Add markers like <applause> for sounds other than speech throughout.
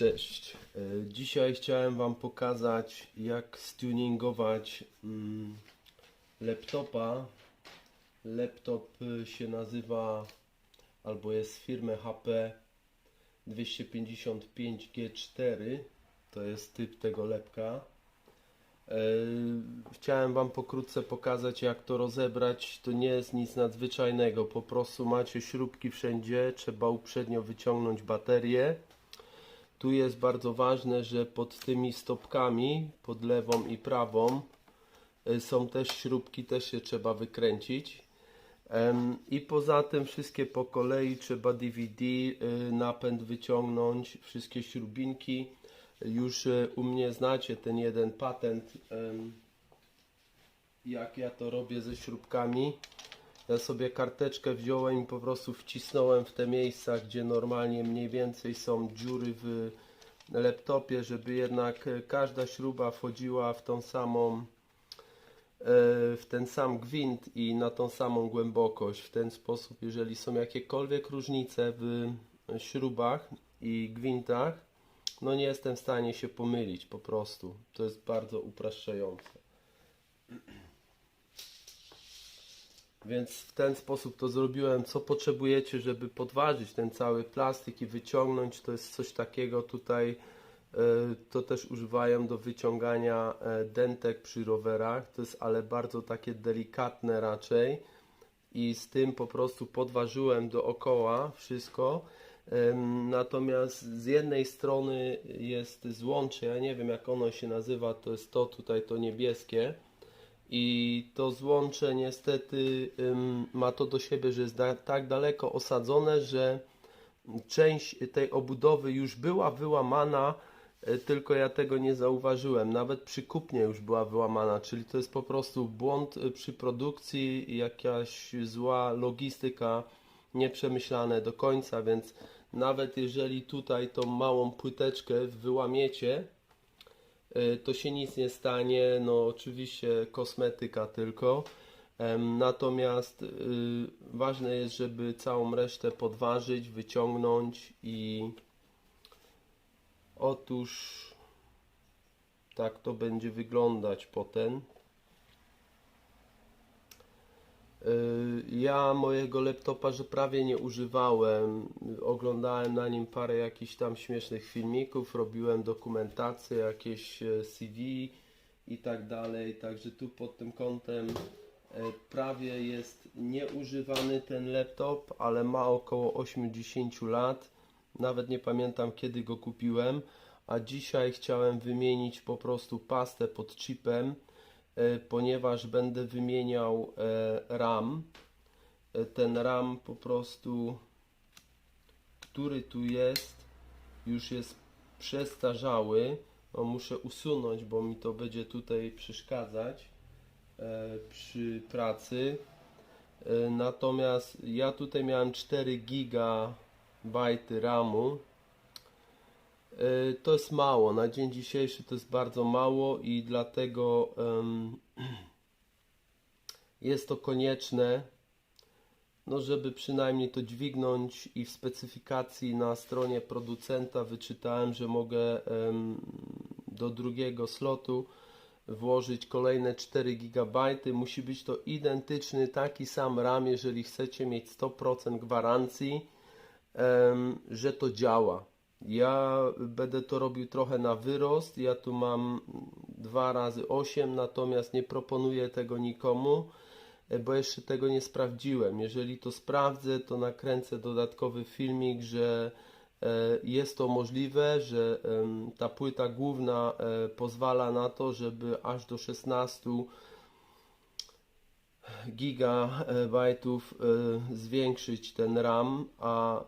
Cześć. E, Dzisiaj chciałem Wam pokazać, jak stuningować mm, laptopa. Laptop y, się nazywa, albo jest firmy HP 255G4. To jest typ tego lepka. E, Chciałem Wam pokrótce pokazać, jak to rozebrać. To nie jest nic nadzwyczajnego. Po prostu macie śrubki wszędzie. Trzeba uprzednio wyciągnąć baterię. Tu jest bardzo ważne, że pod tymi stopkami, pod lewą i prawą, y, są też śrubki, też się trzeba wykręcić. I poza tym wszystkie po kolei trzeba DVD, y, napęd wyciągnąć, wszystkie śrubinki. Już y, u mnie znacie ten jeden patent, jak ja to robię ze śrubkami. Ja sobie karteczkę wziąłem i po prostu wcisnąłem w te miejsca, gdzie normalnie mniej więcej są dziury w laptopie, żeby jednak e, każda śruba wchodziła w tą samą e, w ten sam gwint i na tą samą głębokość. W ten sposób, jeżeli są jakiekolwiek różnice w śrubach i gwintach, no nie jestem w stanie się pomylić po prostu. To jest bardzo upraszczające. Więc w ten sposób to zrobiłem. Co potrzebujecie, żeby podważyć ten cały plastik i wyciągnąć? To jest coś takiego tutaj. e, To też używają do wyciągania e, dentek przy rowerach. To jest ale bardzo takie delikatne raczej. I z tym po prostu podważyłem dookoła wszystko. Natomiast z jednej strony jest złącze, ja nie wiem jak ono się nazywa, to jest to tutaj, to niebieskie. I to złącze niestety ma to do siebie, że jest tak daleko osadzone, że część tej obudowy już była wyłamana, y, tylko ja tego nie zauważyłem. Nawet przy kupnie już była wyłamana, czyli to jest po prostu błąd y, przy produkcji, jakaś zła logistyka, nieprzemyślane do końca, więc nawet jeżeli tutaj tą małą płyteczkę wyłamiecie, to się nic nie stanie. No, oczywiście kosmetyka tylko. Natomiast y, ważne jest, żeby całą resztę podważyć, wyciągnąć i otóż tak to będzie wyglądać potem. Y, Ja mojego laptopa, że prawie nie używałem. Oglądałem na nim parę jakichś tam śmiesznych filmików, robiłem dokumentację, jakieś e, CV i tak dalej. Także tu pod tym kątem e, prawie jest nieużywany ten laptop, ale ma około 80 lat. Nawet nie pamiętam kiedy go kupiłem, a dzisiaj chciałem wymienić po prostu pastę pod chipem ponieważ będę wymieniał e, RAM. E, Ten RAM po prostu, który tu jest, już jest przestarzały. No, muszę usunąć, bo mi to będzie tutaj przeszkadzać e, przy pracy. E, Natomiast ja tutaj miałem 4 GB RAMu. E, To jest mało, na dzień dzisiejszy to jest bardzo mało i dlatego <clears throat> jest to konieczne, no żeby przynajmniej to dźwignąć i w specyfikacji na stronie producenta wyczytałem, że mogę do drugiego slotu włożyć kolejne 4 GB. Musi być to identyczny taki sam RAM, jeżeli chcecie mieć 100% gwarancji, że to działa. Ja będę to robił trochę na wyrost. Ja tu mam 2 razy 8, natomiast nie proponuję tego nikomu, e, bo jeszcze tego nie sprawdziłem. Jeżeli to sprawdzę, to nakręcę dodatkowy filmik, że e, jest to możliwe, że ta płyta główna e, pozwala na to, żeby aż do 16 gigabajtów zwiększyć ten RAM, a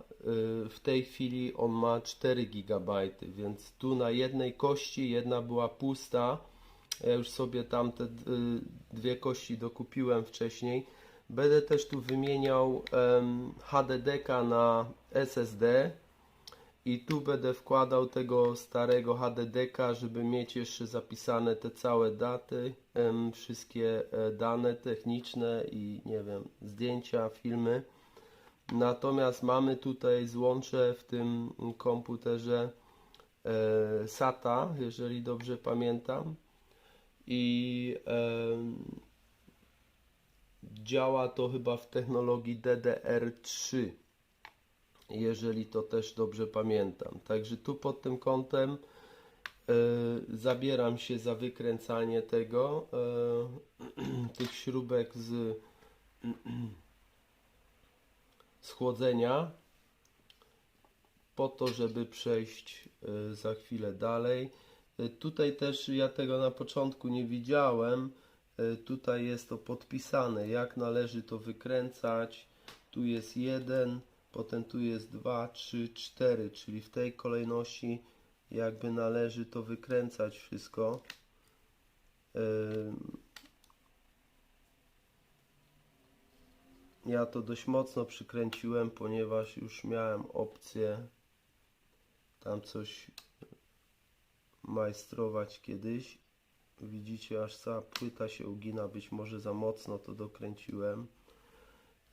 w tej chwili on ma 4 gigabajty, więc tu na jednej kości jedna była pusta. Ja już sobie tam te y, dwie kości dokupiłem wcześniej. Będę też tu wymieniał HDD na SSD i tu będę wkładał tego starego HDD, żeby mieć jeszcze zapisane te całe daty, wszystkie e, dane techniczne i nie wiem, zdjęcia, filmy. Natomiast mamy tutaj złącze w tym komputerze e, SATA, jeżeli dobrze pamiętam. I em, działa to chyba w technologii DDR3, jeżeli to też dobrze pamiętam. Także tu pod tym kątem e, zabieram się za wykręcanie tego, e, <clears throat> tych śrubek z <clears throat> schłodzenia po to, żeby przejść e, za chwilę dalej. E, Tutaj też ja tego na początku nie widziałem. E, Tutaj jest to podpisane, jak należy to wykręcać. Tu jest jeden, potem tu jest dwa, trzy, cztery, czyli w tej kolejności jakby należy to wykręcać wszystko. Ja to dość mocno przykręciłem, ponieważ już miałem opcję tam coś majstrować kiedyś. Widzicie, aż cała płyta się ugina, być może za mocno to dokręciłem.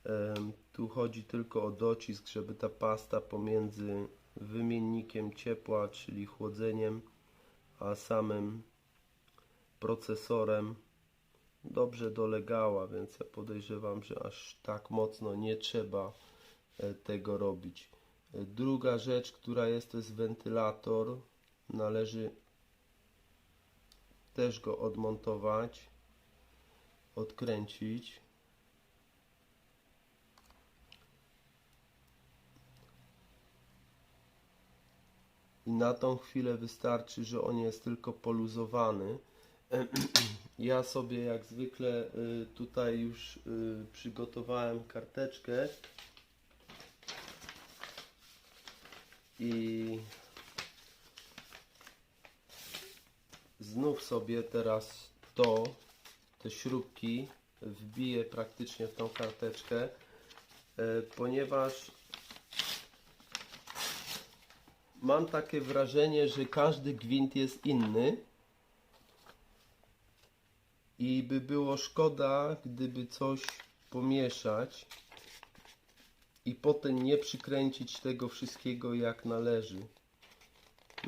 Em, Tu chodzi tylko o docisk, żeby ta pasta pomiędzy wymiennikiem ciepła, czyli chłodzeniem, a samym procesorem dobrze dolegała, więc ja podejrzewam, że aż tak mocno nie trzeba e, tego robić. E, Druga rzecz, która jest, to jest wentylator. Należy też go odmontować, odkręcić. I na tą chwilę wystarczy, że on jest tylko poluzowany. <clears throat> Ja sobie jak zwykle y, tutaj już y, przygotowałem karteczkę i znów sobie teraz to, te śrubki wbiję praktycznie w tą karteczkę, y, ponieważ mam takie wrażenie, że każdy gwint jest inny. I by było szkoda, gdyby coś pomieszać i potem nie przykręcić tego wszystkiego jak należy.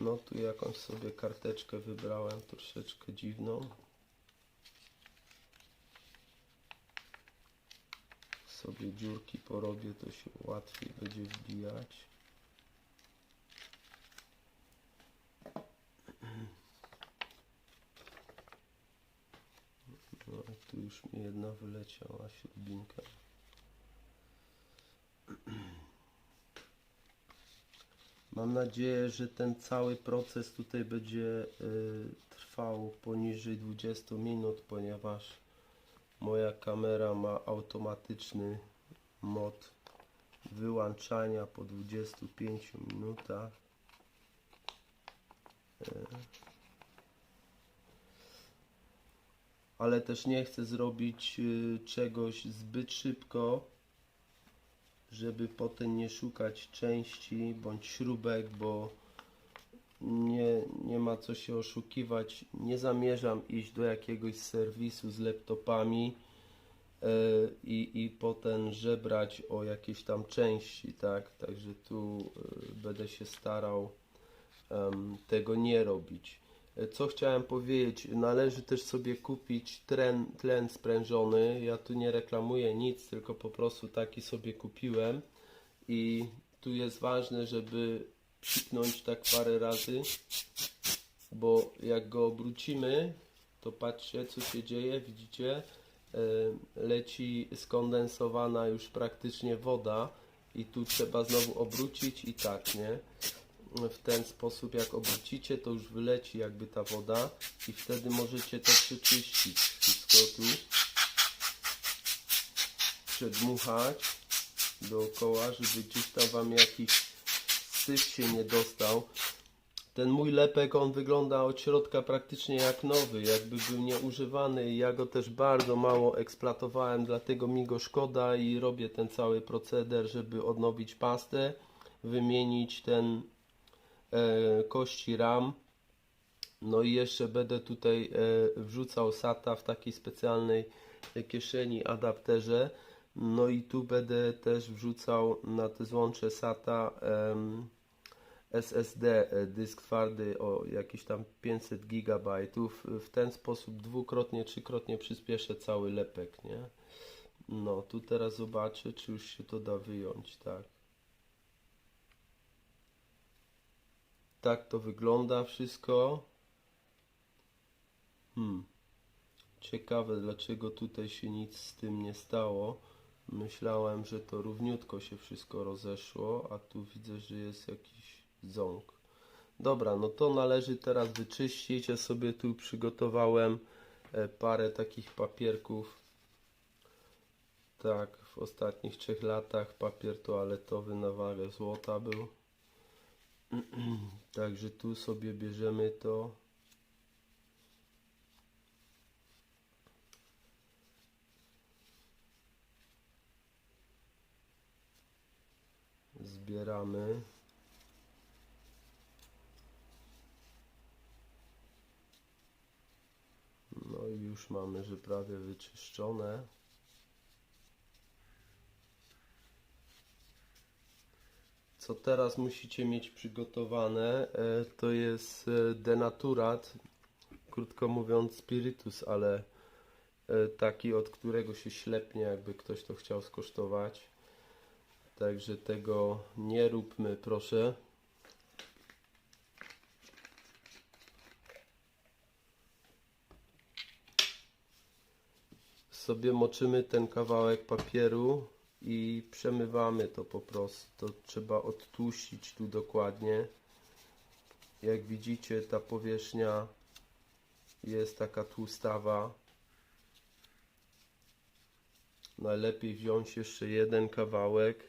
No tu jakąś sobie karteczkę wybrałem, troszeczkę dziwną. Sobie dziurki porobię, to się łatwiej będzie wbijać. No, tu już mi jedna wyleciała śrubinka. <clears throat> Mam nadzieję, że ten cały proces tutaj będzie y, trwał poniżej 20 minut, ponieważ moja kamera ma automatyczny mod wyłączania po 25 minutach. Ale też nie chcę zrobić y, czegoś zbyt szybko, żeby potem nie szukać części bądź śrubek, bo nie, nie ma co się oszukiwać. Nie zamierzam iść do jakiegoś serwisu z laptopami y, i, i potem żebrać o jakieś tam części, tak? Także tu y, będę się starał tego nie robić. Co chciałem powiedzieć, należy też sobie kupić tren, tlen sprężony. Ja tu nie reklamuję nic, tylko po prostu taki sobie kupiłem. I tu jest ważne, żeby psiknąć tak parę razy, bo jak go obrócimy, to patrzcie co się dzieje, widzicie, E, leci skondensowana już praktycznie woda i tu trzeba znowu obrócić i tak, nie? W ten sposób jak obrócicie to już wyleci jakby ta woda i wtedy możecie to przeczyścić. Wszystko tu przedmuchać dookoła, żeby gdzieś tam wam jakiś syf się nie dostał. Ten mój lepek on wygląda od środka praktycznie jak nowy, jakby był nieużywany. I ja go też bardzo mało eksploatowałem, dlatego mi go szkoda i robię ten cały proceder, żeby odnowić pastę, wymienić ten kości RAM. No i jeszcze będę tutaj e, wrzucał SATA w takiej specjalnej kieszeni adapterze. No i tu będę też wrzucał na te złącze SATA SSD, e, dysk twardy o jakieś tam 500 GB. W ten sposób dwukrotnie, trzykrotnie przyspieszę cały lepek, nie? No, tu teraz zobaczę, czy już się to da wyjąć, tak. Tak to wygląda wszystko. Hmm. Ciekawe, dlaczego tutaj się nic z tym nie stało. Myślałem, że to równiutko się wszystko rozeszło, a tu widzę, że jest jakiś ząg. Dobra, no to należy teraz wyczyścić. Ja sobie tu przygotowałem e, parę takich papierków. Tak, w ostatnich trzech latach papier toaletowy na wagę złota był. <clears throat> Także tu sobie bierzemy to. Zbieramy. No i już mamy, że prawie wyczyszczone. Co teraz musicie mieć przygotowane, e, to jest e, denaturat, krótko mówiąc spiritus, ale e, taki, od którego się ślepnie, jakby ktoś to chciał skosztować. Także tego nie róbmy, proszę. Sobie moczymy ten kawałek papieru i przemywamy to po prostu. To trzeba odtłuścić tu dokładnie. Jak widzicie, ta powierzchnia jest taka tłustawa. Najlepiej wziąć jeszcze jeden kawałek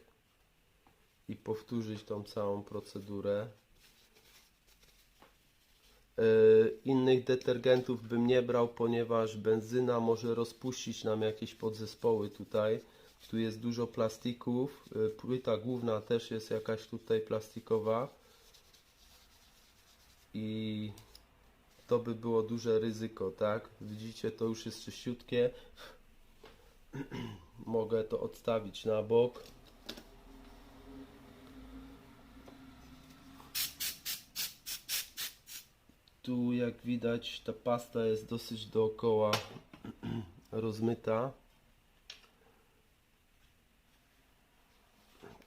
i powtórzyć tą całą procedurę. E, Innych detergentów bym nie brał, ponieważ benzyna może rozpuścić nam jakieś podzespoły tutaj. Tu jest dużo plastików. E, Płyta główna też jest jakaś tutaj plastikowa. I to by było duże ryzyko, tak? Widzicie, to już jest czyściutkie. <clears throat> Mogę to odstawić na bok. Tu jak widać ta pasta jest dosyć dookoła <clears throat> rozmyta.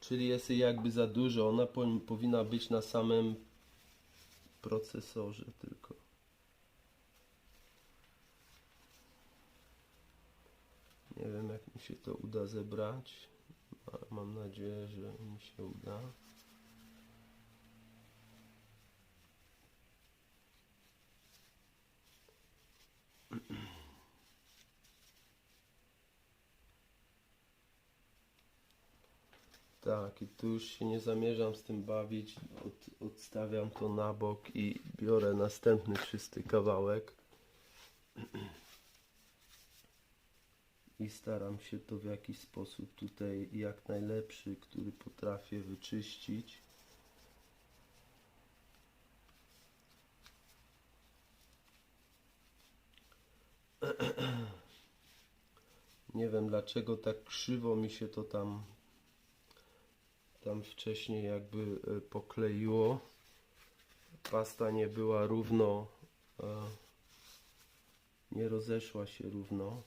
Czyli jest jej jakby za dużo. Ona po, powinna być na samym procesorze tylko. Nie wiem jak mi się to uda zebrać. ale Mam nadzieję, że mi się uda. Tak, i tu już się nie zamierzam z tym bawić. Od, odstawiam to na bok i biorę następny czysty kawałek. I staram się to w jakiś sposób tutaj jak najlepszy, który potrafię wyczyścić. <clears throat> Nie wiem dlaczego tak krzywo mi się to tam tam wcześniej jakby e, pokleiło. Pasta nie była równo, e, nie rozeszła się równo.